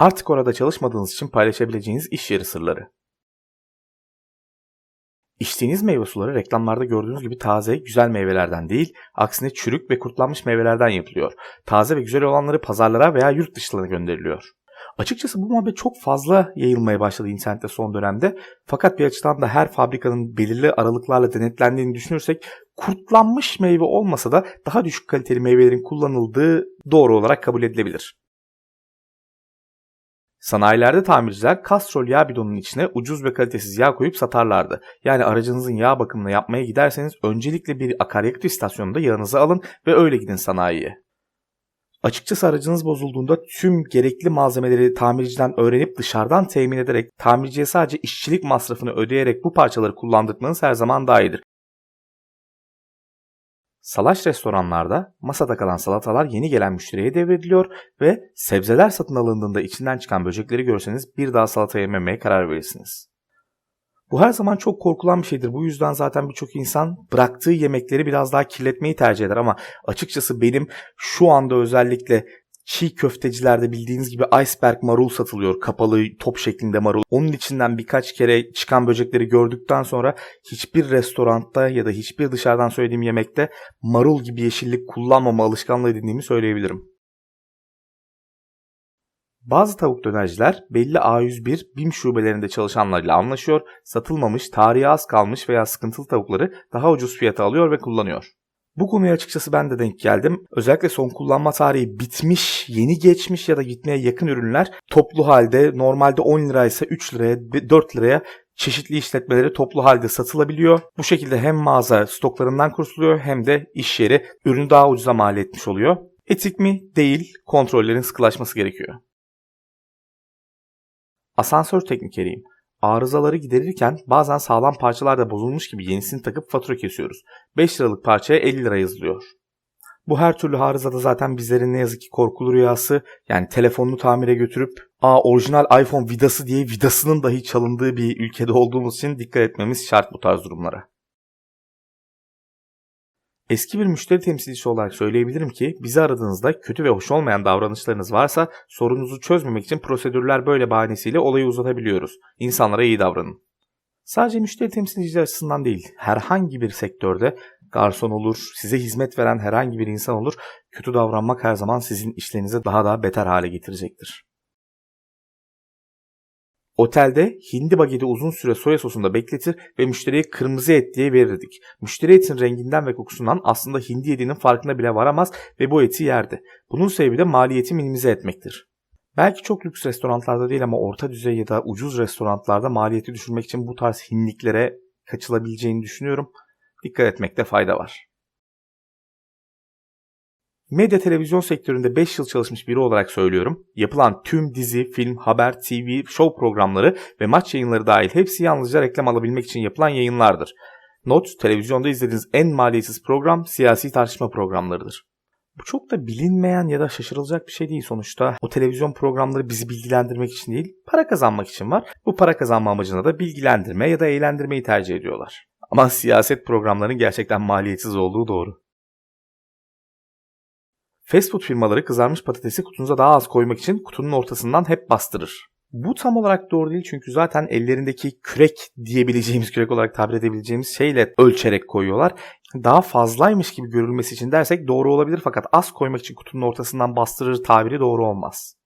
Artık orada çalışmadığınız için paylaşabileceğiniz iş yeri sırları. İçtiğiniz meyve suları reklamlarda gördüğünüz gibi taze, güzel meyvelerden değil, aksine çürük ve kurtlanmış meyvelerden yapılıyor. Taze ve güzel olanları pazarlara veya yurt dışlarına gönderiliyor. Açıkçası bu muhabbet çok fazla yayılmaya başladı internette son dönemde. Fakat bir açıdan da her fabrikanın belirli aralıklarla denetlendiğini düşünürsek kurtlanmış meyve olmasa da daha düşük kaliteli meyvelerin kullanıldığı doğru olarak kabul edilebilir. Sanayilerde tamirciler kastrol yağ bidonunun içine ucuz ve kalitesiz yağ koyup satarlardı. Yani aracınızın yağ bakımını yapmaya giderseniz öncelikle bir akaryakıt istasyonunda yağınızı alın ve öyle gidin sanayiye. Açıkçası aracınız bozulduğunda tüm gerekli malzemeleri tamirciden öğrenip dışarıdan temin ederek tamirciye sadece işçilik masrafını ödeyerek bu parçaları kullandırmanız her zaman daha iyidir. Salaş restoranlarda masada kalan salatalar yeni gelen müşteriye devrediliyor ve sebzeler satın alındığında içinden çıkan böcekleri görseniz bir daha salata yememeye karar verirsiniz. Bu her zaman çok korkulan bir şeydir. Bu yüzden zaten birçok insan bıraktığı yemekleri biraz daha kirletmeyi tercih eder ama açıkçası benim şu anda özellikle çiğ köftecilerde bildiğiniz gibi iceberg marul satılıyor. Kapalı top şeklinde marul. Onun içinden birkaç kere çıkan böcekleri gördükten sonra hiçbir restoranda ya da hiçbir dışarıdan söylediğim yemekte marul gibi yeşillik kullanmama alışkanlığı edindiğimi söyleyebilirim. Bazı tavuk dönerciler belli A101 BİM şubelerinde çalışanlarıyla anlaşıyor, satılmamış, tarihi az kalmış veya sıkıntılı tavukları daha ucuz fiyata alıyor ve kullanıyor. Bu konuya açıkçası ben de denk geldim. Özellikle son kullanma tarihi bitmiş, yeni geçmiş ya da gitmeye yakın ürünler toplu halde normalde 10 liraysa 3 liraya 4 liraya çeşitli işletmeleri toplu halde satılabiliyor. Bu şekilde hem mağaza stoklarından kurtuluyor hem de iş yeri ürünü daha ucuza mal etmiş oluyor. Etik mi? Değil. Kontrollerin sıkılaşması gerekiyor. Asansör teknikeriyim. Arızaları giderirken bazen sağlam parçalar da bozulmuş gibi yenisini takıp fatura kesiyoruz. 5 liralık parçaya 50 lira yazılıyor. Bu her türlü arızada zaten bizlerin ne yazık ki korkulu rüyası. Yani telefonunu tamire götürüp aa orijinal iPhone vidası diye vidasının dahi çalındığı bir ülkede olduğumuz için dikkat etmemiz şart bu tarz durumlara. Eski bir müşteri temsilcisi olarak söyleyebilirim ki bizi aradığınızda kötü ve hoş olmayan davranışlarınız varsa sorununuzu çözmemek için prosedürler böyle bahanesiyle olayı uzatabiliyoruz. İnsanlara iyi davranın. Sadece müşteri temsilcisi açısından değil, herhangi bir sektörde garson olur, size hizmet veren herhangi bir insan olur, kötü davranmak her zaman sizin işlerinizi daha da beter hale getirecektir. Otelde hindi bageti uzun süre soya sosunda bekletir ve müşteriye kırmızı et diye verirdik. Müşteri etin renginden ve kokusundan aslında hindi yediğinin farkına bile varamaz ve bu eti yerdi. Bunun sebebi de maliyeti minimize etmektir. Belki çok lüks restoranlarda değil ama orta düzey ya da ucuz restoranlarda maliyeti düşürmek için bu tarz hinliklere kaçılabileceğini düşünüyorum. Dikkat etmekte fayda var. Medya televizyon sektöründe 5 yıl çalışmış biri olarak söylüyorum. Yapılan tüm dizi, film, haber, TV, show programları ve maç yayınları dahil hepsi yalnızca reklam alabilmek için yapılan yayınlardır. Not, televizyonda izlediğiniz en maliyetsiz program siyasi tartışma programlarıdır. Bu çok da bilinmeyen ya da şaşırılacak bir şey değil sonuçta. O televizyon programları bizi bilgilendirmek için değil, para kazanmak için var. Bu para kazanma amacına da bilgilendirme ya da eğlendirmeyi tercih ediyorlar. Ama siyaset programlarının gerçekten maliyetsiz olduğu doğru. Fast food firmaları kızarmış patatesi kutunuza daha az koymak için kutunun ortasından hep bastırır. Bu tam olarak doğru değil çünkü zaten ellerindeki kürek diyebileceğimiz kürek olarak tabir edebileceğimiz şeyle ölçerek koyuyorlar. Daha fazlaymış gibi görülmesi için dersek doğru olabilir fakat az koymak için kutunun ortasından bastırır tabiri doğru olmaz.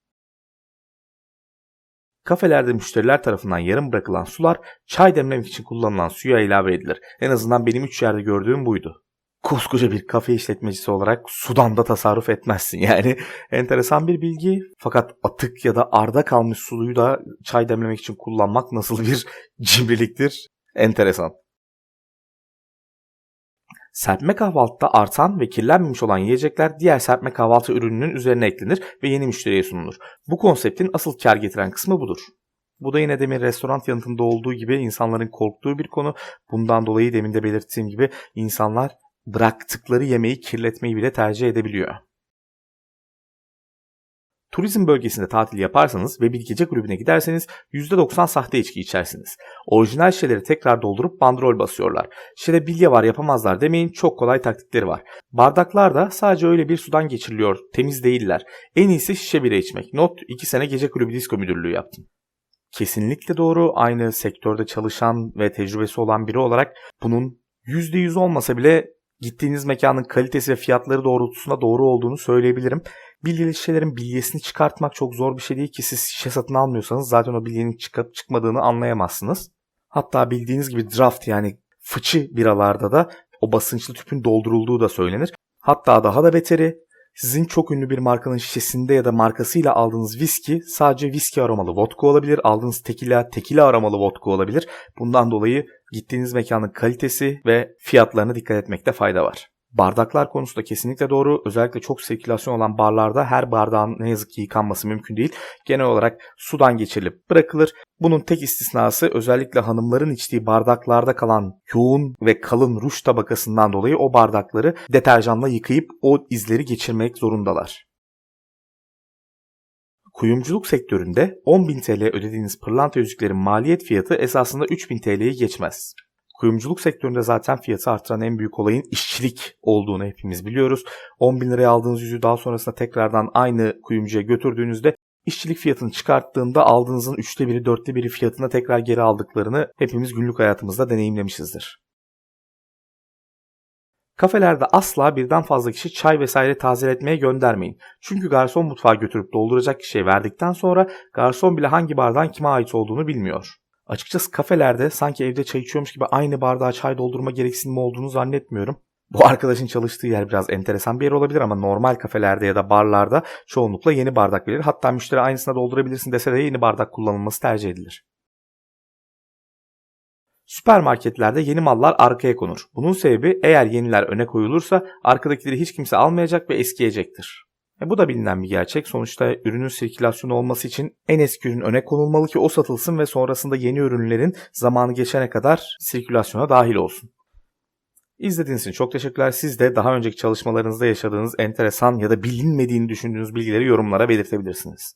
Kafelerde müşteriler tarafından yarım bırakılan sular çay demlemek için kullanılan suya ilave edilir. En azından benim 3 yerde gördüğüm buydu koskoca bir kafe işletmecisi olarak sudan da tasarruf etmezsin. Yani enteresan bir bilgi fakat atık ya da arda kalmış suyu da çay demlemek için kullanmak nasıl bir cimriliktir? Enteresan. Serpme kahvaltıda artan ve kirlenmemiş olan yiyecekler diğer serpme kahvaltı ürününün üzerine eklenir ve yeni müşteriye sunulur. Bu konseptin asıl kar getiren kısmı budur. Bu da yine demin restoran yanıtında olduğu gibi insanların korktuğu bir konu. Bundan dolayı demin de belirttiğim gibi insanlar bıraktıkları yemeği kirletmeyi bile tercih edebiliyor. Turizm bölgesinde tatil yaparsanız ve bir gece kulübüne giderseniz %90 sahte içki içersiniz. Orijinal şişeleri tekrar doldurup bandrol basıyorlar. Şişede bilye var yapamazlar demeyin çok kolay taktikleri var. Bardaklar da sadece öyle bir sudan geçiriliyor. Temiz değiller. En iyisi şişe bira içmek. Not 2 sene gece kulübü disko müdürlüğü yaptım. Kesinlikle doğru. Aynı sektörde çalışan ve tecrübesi olan biri olarak bunun %100 olmasa bile gittiğiniz mekanın kalitesi ve fiyatları doğrultusunda doğru olduğunu söyleyebilirim. Bilyeli şişelerin bilyesini çıkartmak çok zor bir şey değil ki siz şişe satın almıyorsanız zaten o bilyenin çıkıp çıkmadığını anlayamazsınız. Hatta bildiğiniz gibi draft yani fıçı biralarda da o basınçlı tüpün doldurulduğu da söylenir. Hatta daha da beteri sizin çok ünlü bir markanın şişesinde ya da markasıyla aldığınız viski sadece viski aromalı vodka olabilir. Aldığınız tekila tekila aromalı vodka olabilir. Bundan dolayı gittiğiniz mekanın kalitesi ve fiyatlarına dikkat etmekte fayda var. Bardaklar konusunda kesinlikle doğru. Özellikle çok sirkülasyon olan barlarda her bardağın ne yazık ki yıkanması mümkün değil. Genel olarak sudan geçirilip bırakılır. Bunun tek istisnası özellikle hanımların içtiği bardaklarda kalan yoğun ve kalın ruj tabakasından dolayı o bardakları deterjanla yıkayıp o izleri geçirmek zorundalar. Kuyumculuk sektöründe 10.000 TL ödediğiniz pırlanta yüzüklerin maliyet fiyatı esasında 3.000 TL'yi geçmez. Kuyumculuk sektöründe zaten fiyatı artıran en büyük olayın işçilik olduğunu hepimiz biliyoruz. 10 bin liraya aldığınız yüzüğü daha sonrasında tekrardan aynı kuyumcuya götürdüğünüzde işçilik fiyatını çıkarttığında aldığınızın üçte biri dörtte biri fiyatına tekrar geri aldıklarını hepimiz günlük hayatımızda deneyimlemişizdir. Kafelerde asla birden fazla kişi çay vesaire tazeletmeye göndermeyin. Çünkü garson mutfağa götürüp dolduracak kişiye verdikten sonra garson bile hangi bardağın kime ait olduğunu bilmiyor. Açıkçası kafelerde sanki evde çay içiyormuş gibi aynı bardağa çay doldurma gereksinimi olduğunu zannetmiyorum. Bu arkadaşın çalıştığı yer biraz enteresan bir yer olabilir ama normal kafelerde ya da barlarda çoğunlukla yeni bardak verir. Hatta müşteri aynısına doldurabilirsin dese de yeni bardak kullanılması tercih edilir. Süpermarketlerde yeni mallar arkaya konur. Bunun sebebi eğer yeniler öne koyulursa arkadakileri hiç kimse almayacak ve eskiyecektir. E bu da bilinen bir gerçek. Sonuçta ürünün sirkülasyonu olması için en eski ürün öne konulmalı ki o satılsın ve sonrasında yeni ürünlerin zamanı geçene kadar sirkülasyona dahil olsun. İzlediğiniz için çok teşekkürler. Siz de daha önceki çalışmalarınızda yaşadığınız enteresan ya da bilinmediğini düşündüğünüz bilgileri yorumlara belirtebilirsiniz.